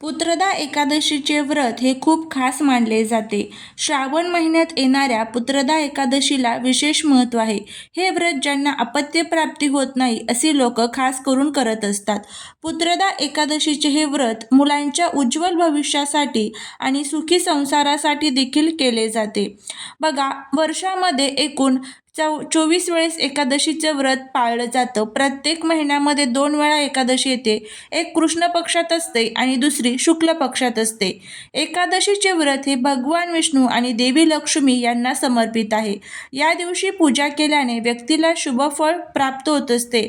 पुत्रदा एकादशीचे व्रत हे खूप खास मानले जाते. श्रावण महिन्यात येणाऱ्या पुत्रदा एकादशीला विशेष महत्त्व आहे. हे व्रत ज्यांना अपत्य प्राप्ती होत नाही असे लोक खास करून करत असतात. पुत्रदा एकादशीचे हे व्रत मुलांच्या उज्ज्वल भविष्यासाठी आणि सुखी संसारासाठी देखील केले जाते. बघा वर्षामध्ये एकूण चौ चोवीस वेळेस एकादशीचं व्रत पाळलं जातं. प्रत्येक महिन्यामध्ये दोन वेळा एकादशी येते. एक कृष्ण पक्षात असते आणि दुसरी शुक्ल पक्षात असते. एकादशीचे व्रत हे भगवान विष्णू आणि देवी लक्ष्मी यांना समर्पित आहे. या दिवशी पूजा केल्याने व्यक्तीला शुभफळ प्राप्त होत असते.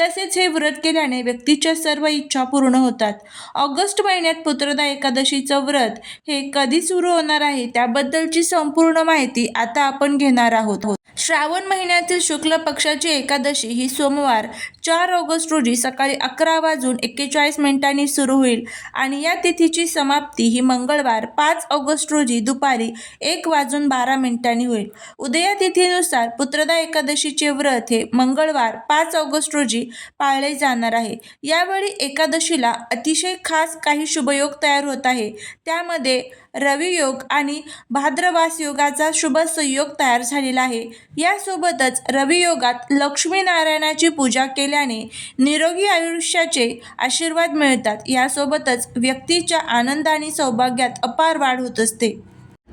तसेच हे व्रत केल्याने व्यक्तीच्या सर्व इच्छा पूर्ण होतात. ऑगस्ट महिन्यात पुत्रदा एकादशीचं व्रत हे कधी सुरू होणार आहे त्याबद्दलची संपूर्ण माहिती आता आपण घेणार आहोत. श्रावण महिन्यातील शुक्ल पक्षाची एकादशी ही सोमवार चार ऑगस्ट रोजी सकाळी अकरा वाजून एक्केचाळीस मिनिटांनी सुरू होईल आणि या तिथीची समाप्ती ही मंगळवार पाच ऑगस्ट रोजी दुपारी एक वाजून बारा मिनिटांनी होईल. उदया तिथीनुसार पुत्रदा एकादशीचे व्रत हे मंगळवार पाच ऑगस्ट रोजी पाळले जाणार आहे. यावेळी एकादशीला अतिशय खास काही शुभयोग तयार होत आहे. त्यामध्ये रवियोग आणि भाद्रवास योगाचा शुभ संयोग तयार झालेला आहे. यासोबतच रवियोगात लक्ष्मीनारायणाची पूजा केल्याने निरोगी आयुष्याचे आशीर्वाद मिळतात. यासोबतच व्यक्तीच्या आनंद आणि सौभाग्यात अपार वाढ होत असते.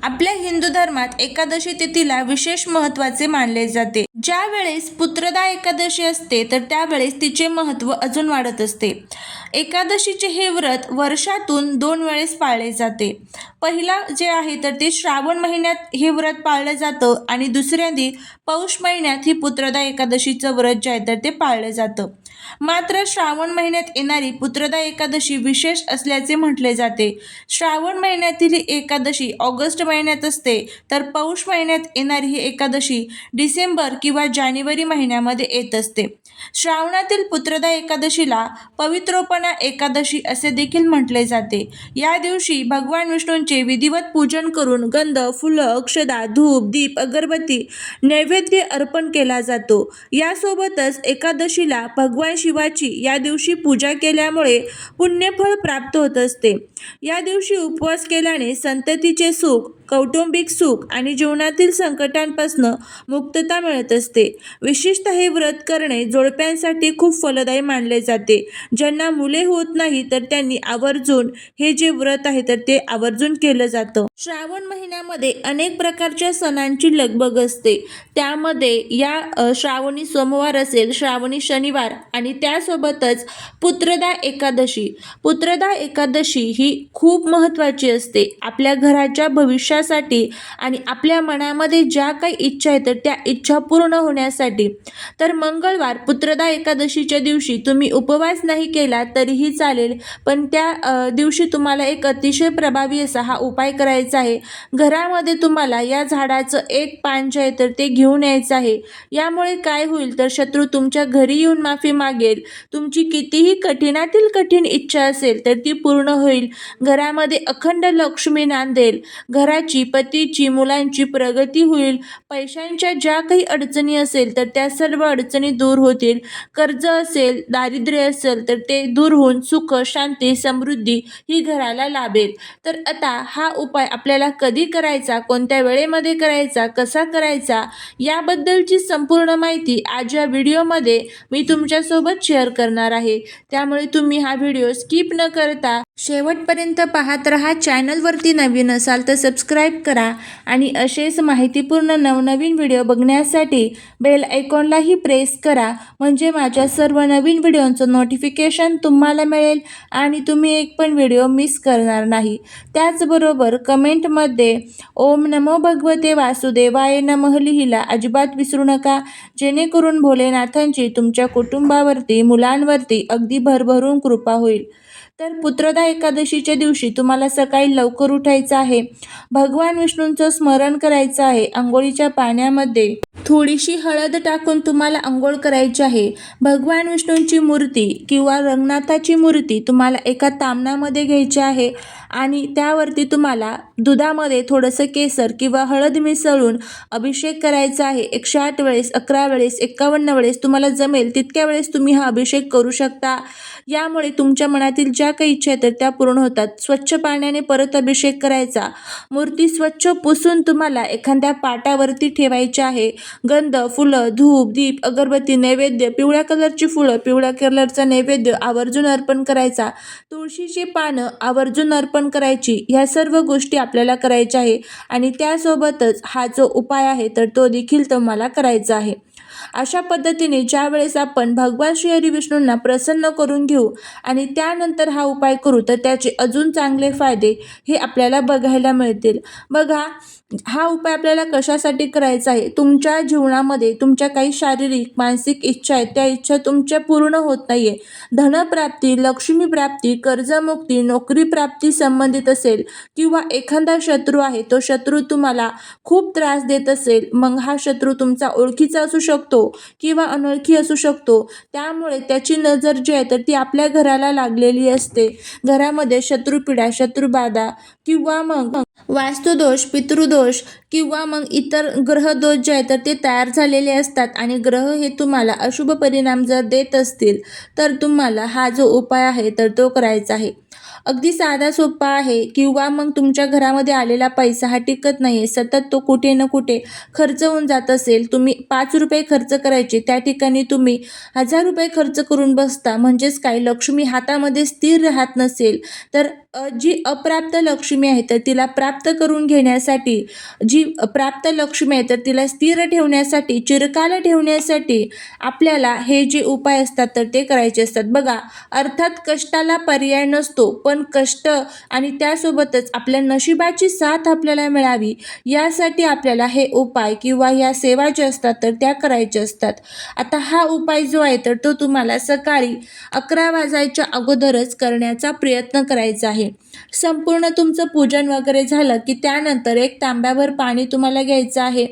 आपल्या हिंदू धर्मात एकादशी तिथीला विशेष महत्त्वाचे मानले जाते. ज्या वेळेस पुत्रदा एकादशी असते तर त्यावेळेस तिचे महत्त्व अजून वाढत असते. एकादशीचे हे व्रत वर्षातून दोन वेळेस पाळले जाते. पहिला जे आहे तर ते श्रावण महिन्यात हे व्रत पाळलं जातं आणि दुसऱ्यांदी पौष महिन्यात ही पुत्रदा एकादशीचं व्रत जे आहे तर ते पाळलं जातं. मात्र श्रावण महिन्यात येणारी पुत्रदा एकादशी विशेष असल्याचे म्हटले जाते. श्रावण महिन्यातील ही एकादशी ऑगस्ट महिन्यात असते तर पौष महिन्यात येणारी ही एकादशी डिसेंबर किंवा जानेवारी महिन्यामध्ये येत असते. श्रावणातील पुत्रदा एकादशीला पवित्रोपणा एकादशी असे देखील म्हटले जाते. या दिवशी भगवान विष्णूंचे विधिवत पूजन करून गंध फुलं अक्षदा धूप दीप अगरबत्ती नैवेद्य अर्पण केला जातो. यासोबतच एकादशीला भगवान शिवाची या दिवशी पूजा केल्यामुळे पुण्यफळ प्राप्त होत असते. या दिवशी उपवास केल्याने संततीचे सुख कौटुंबिक सुख आणि जीवनातील संकटांपासून मुक्तता मिळत असते. विशेषतः हे व्रत करणे जोडप्यांसाठी खूप फलदायी मानले जाते. ज्यांना मुले होत नाही तर त्यांनी आवर्जून हे जे व्रत आहे तर ते आवर्जून केलं जातं. श्रावण महिन्यामध्ये अनेक प्रकारच्या सणांची लगबग असते. त्यामध्ये या श्रावणी सोमवार असेल श्रावणी शनिवार आणि त्यासोबतच पुत्रदा एकादशी. पुत्रदा एकादशी ही खूप महत्त्वाची असते. आपल्या घराच्या भविष्यासाठी आणि आपल्या मनामध्ये ज्या काही इच्छा आहेत तर त्या इच्छा पूर्ण होण्यासाठी. तर मंगळवार पुत्रदा एकादशीच्या दिवशी तुम्ही उपवास नाही केला तरीही चालेल पण त्या दिवशी तुम्हाला एक अतिशय प्रभावी असा हा उपाय करायचा आहे. घरामध्ये तुम्हाला या झाडाचं एक पान जे आहे तर ते घेऊन यायचं आहे. यामुळे काय होईल तर शत्रू तुमच्या घरी येऊन माफी मागेल. तुमची कितीही कठीणातील कठीण इच्छा असेल तर ती पूर्ण होईल. घरामध्ये अखंड लक्ष्मी नांदेल. घराची पतीची मुलांची प्रगती होईल पैशांच्या ज्या काही अडचणी असेल तर त्या सर्व अडचणी दूर होतील. कर्ज असेल दारिद्र्य असेल तर ते दूर होऊन सुख शांती समृद्धी ही घराला लाभेल. तर आता हा उपाय आपल्याला कधी करायचा कोणत्या वेळेमध्ये करायचा कसा करायचा याबद्दलची संपूर्ण माहिती आज या व्हिडिओमध्ये मी तुमच्यासोबत शेअर करणार आहे. त्यामुळे तुम्ही हा व्हिडिओ स्किप न करता शेवटपर्यंत पाहत राहा चॅनलवरती नवीन असाल तर सबस्क्राईब करा आणि असेच माहितीपूर्ण नवनवीन व्हिडिओ बघण्यासाठी बेल आयकॉनलाही प्रेस करा. म्हणजे माझ्या सर्व नवीन व्हिडिओंचं नोटिफिकेशन तुम्हाला मिळेल आणि तुम्ही एक पण व्हिडिओ मिस करणार नाही. त्याचबरोबर कमेंटमध्ये ओम नमो भगवते वासुदेवाय नमः लिहिला अजिबात विसरू नका. जेणेकरून भोलेनाथांची तुमच्या कुटुंबावरती मुलांवरती अगदी भरभरून कृपा होईल. तर पुत्रदा एकादशीच्या दिवशी तुम्हाला सकाळी लवकर उठायचं आहे. भगवान विष्णूंचं स्मरण करायचं आहे. आंघोळीच्या पाण्यामध्ये थोडीशी हळद टाकून तुम्हाला आंघोळ करायची आहे. भगवान विष्णूंची मूर्ती किंवा रंगनाथाची मूर्ती तुम्हाला एका तामणामध्ये घ्यायची आहे. आणि त्यावरती तुम्हाला दुधामध्ये थोडंसं केसर किंवा हळद मिसळून अभिषेक करायचा आहे. एकशे आठ वेळेस अकरा वेळेस एकावन्न वेळेस तुम्हाला जमेल तितक्या वेळेस तुम्ही हा अभिषेक करू शकता. यामुळे तुमच्या मनातील ज्या काही इच्छा आहेत त्या पूर्ण होतात. स्वच्छ पाण्याने परत अभिषेक करायचा. मूर्ती स्वच्छ पुसून तुम्हाला एखाद्या पाटावरती ठेवायची आहे. गंध फुलं धूप दीप अगरबत्ती नैवेद्य पिवळ्या कलरची फुलं पिवळ्या कलरचा नैवेद्य आवर्जून अर्पण करायचा. तुळशीची पानं आवर्जून अर्पण करायची ह्या सर्व गोष्टी आपल्याला करायच्या आहे. आणि त्यासोबतच हा जो उपाय आहे तर तो देखील तुम्हाला करायचा आहे. अशा पद्धतीने ज्या वेळेस आपण भगवान श्री हरी विष्णूंना प्रसन्न करून घेऊ आणि त्यानंतर हा उपाय करू तर त्याचे अजून चांगले फायदे हे आपल्याला बघायला मिळतील. बघा हा उपाय आपल्याला कशासाठी करायचा आहे? तुमच्या जीवनामध्ये तुमच्या काही शारीरिक मानसिक इच्छा आहेत त्या इच्छा तुमच्या पूर्ण होत नाही आहे धनप्राप्ती लक्ष्मी प्राप्ती कर्जमुक्ती नोकरी प्राप्ती संबंधित असेल किंवा एखादा शत्रू आहे तो शत्रू तुम्हाला खूप त्रास देत असेल मग हा शत्रू तुमचा ओळखीचा असू शकतो. किंवा अनोळखी असू शकतो. त्यामुळे त्याची नजर जी आहे तर ती आपल्या घराला लागलेली असते. घरामध्ये शत्रुपीडा शत्रुबाधा किंवा मग वास्तुदोष पितृदोष किंवा मग इतर ग्रहदोष जे आहे तर ते तयार झालेले असतात आणि ग्रह हे तुम्हाला अशुभ परिणाम जर देत असतील तर तुम्हाला हा जो उपाय आहे तर तो करायचा आहे. अगदी साधा सोपा आहे. किंवा मग तुमच्या घरामध्ये आलेला पैसा हा टिकत नाही आहे सतत तो कुठे ना कुठे खर्च होऊन जात असेल. तुम्ही पाच रुपये खर्च करायचे. त्या ठिकाणी तुम्ही हजार रुपये खर्च करून बसता. म्हणजेच काय? लक्ष्मी हातामध्ये स्थिर राहत नसेल. तर जी अप्राप्त लक्ष्मी आहे तर तिला प्राप्त करून घेण्यासाठी जी प्राप्त लक्ष्मी आहे तर तिला स्थिर ठेवण्यासाठी चिरकाल ठेवण्यासाठी आपल्याला हे जे उपाय असतात तर ते करायचे असतात. बघा अर्थात कष्टाला पर्याय नसतो पण कष्ट आणि त्यासोबतच आपल्या नशिबाची साथ आपल्याला मिळावी यासाठी आपल्याला हे उपाय किंवा ह्या सेवा ज्या असतात तर त्या करायच्या असतात. आता हा उपाय जो आहे तर तो तुम्हाला सकाळी अकरा वाजायच्या अगोदरच करण्याचा प्रयत्न करायचा आहे. संपूर्ण तुमचं पूजन वगैरे झालं की त्यानंतर एक तांब्याभर पाणी तुम्हाला घ्यायचं आहे.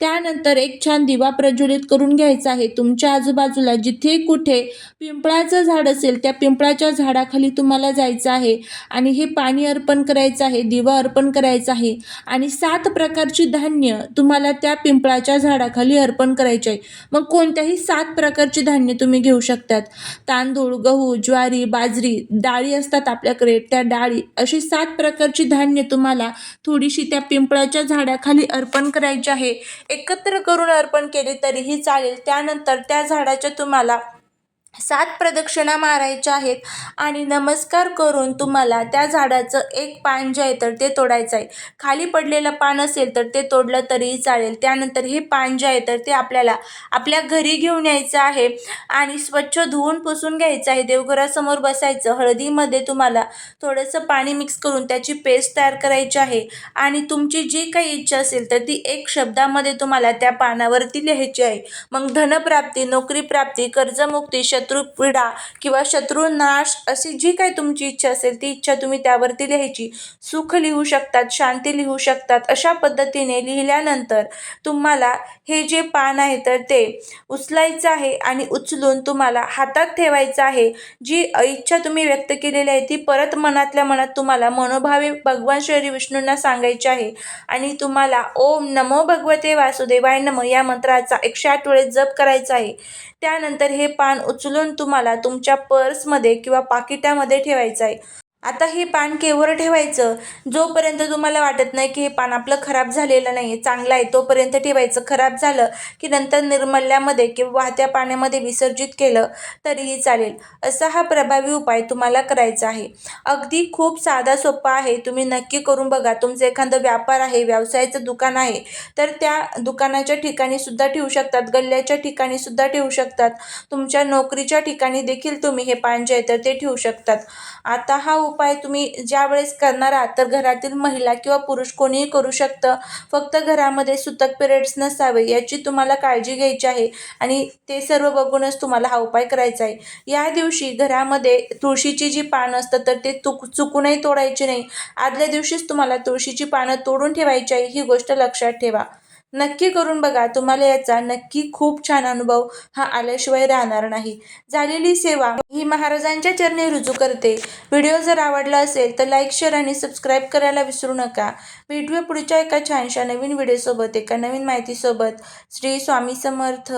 त्यानंतर एक छान दिवा प्रज्वलित करून घ्यायचा आहे. तुमच्या आजूबाजूला जिथे कुठे पिंपळाचं झाड असेल त्या पिंपळाच्या झाडाखाली तुम्हाला जायचं आहे आणि हे पाणी अर्पण करायचं आहे दिवा अर्पण करायचा आहे आणि सात प्रकारची धान्य तुम्हाला त्या पिंपळाच्या झाडाखाली अर्पण करायचे आहे. मग कोणत्याही सात प्रकारची धान्य तुम्ही घेऊ शकतात. तांदूळ गहू ज्वारी बाजरी डाळी असतात आपल्याकडे. त्या डाळी अशी सात प्रकारची धान्य तुम्हाला थोडीशी त्या पिंपळाच्या झाडाखाली अर्पण करायची आहे. एकत्र करून अर्पण केले तरीही चालेल. त्यानंतर त्या झाडाच्या तुम्हाला सात प्रदक्षिणा मारायच्या आहेत आणि नमस्कार करून तुम्हाला त्या झाडाचं एक पान जे आहे तर ते तोडायचं आहे. खाली पडलेलं पान असेल तर ते तोडलं तरीही चालेल. त्यानंतर हे पान जे आहे तर ते आपल्याला आपल्या घरी घेऊन यायचं आहे आणि स्वच्छ धुवून पुसून घ्यायचं आहे. देवघरासमोर बसायचं. हळदीमध्ये तुम्हाला थोडंसं पाणी मिक्स करून त्याची पेस्ट तयार करायची आहे आणि तुमची जी काही इच्छा असेल तर ती एक शब्दामध्ये तुम्हाला त्या पानावरती लिहायची आहे. मग धनप्राप्ती नोकरी प्राप्ती कर्जमुक्ती शत्रुपीडा किंवा शत्रुनाश अशी जी काही तुमची इच्छा असेल ती इच्छा तुम्ही त्यावरती लिहायची. सुख लिहू शकतात शांती लिहू शकतात अशा पद्धतीने लिहिल्यानंतर तुम्हाला हे जे पान आहे तर ते उचलायचं आहे आणि उचलून तुम्हाला हातात ठेवायचं आहे. जी इच्छा तुम्ही व्यक्त केलेली आहे ती परत मनातल्या मनात तुम्हाला मनोभावे भगवान श्री विष्णूंना सांगायची आहे. आणि तुम्हाला ओम नमो भगवते वासुदेवाय नम या मंत्राचा एकशे आठ वेळेस जप करायचा आहे. त्यानंतर हे पान उचलून तुम्हाला तुमच्या पर्समध्ये किंवा पाकिटामध्ये ठेवायचं आहे. आता हे पान केवर ठेवायचं? जोपर्यंत तुम्हाला वाटत नाही की हे पान आपलं खराब झालेलं नाही आहे चांगलं आहे तोपर्यंत ठेवायचं. खराब झालं की नंतर निर्मल्यामध्ये किंवा वाहत्या पाण्यामध्ये विसर्जित केलं तरीही चालेल. असा हा प्रभावी उपाय तुम्हाला करायचा आहे. अगदी खूप साधा सोपा आहे. तुम्ही नक्की करून बघा. तुमचं एखादं व्यापार आहे व्यवसायाचं दुकान आहे तर त्या दुकानाच्या ठिकाणी सुद्धा ठेवू शकतात. गल्ल्याच्या ठिकाणी सुद्धा ठेवू शकतात. तुमच्या नोकरीच्या ठिकाणी देखील तुम्ही हे पान जे आहे तर ते ठेवू शकतात. आता हा उपाय तुम्ही ज्या वेळेस करणार आहात तर घरातील महिला किंवा पुरुष कोणीही करू शकतं. फक्त घरामध्ये सुतक पिरियड्स नसावे याची तुम्हाला काळजी घ्यायची आहे आणि ते सर्व बघूनच तुम्हाला हा उपाय करायचा आहे. या दिवशी घरामध्ये तुळशीची जी पानं असतात तर ते तुक चुकूनही तोडायची नाही. आदल्या दिवशीच तुम्हाला तुळशीची पानं तोडून ठेवायची आहे ही गोष्ट लक्षात ठेवा. नक्की करून बघा तुम्हाला याचा नक्की खूप छान अनुभव हा आल्याशिवाय राहणार नाही. झालेली सेवा ही महाराजांच्या चरणी रुजू करते. व्हिडिओ जर आवडला असेल तर लाईक शेअर आणि सबस्क्राईब करायला विसरू नका. भेटूया पुढच्या एका छानशा नवीन व्हिडिओसोबत एका नवीन माहितीसोबत. श्री स्वामी समर्थ.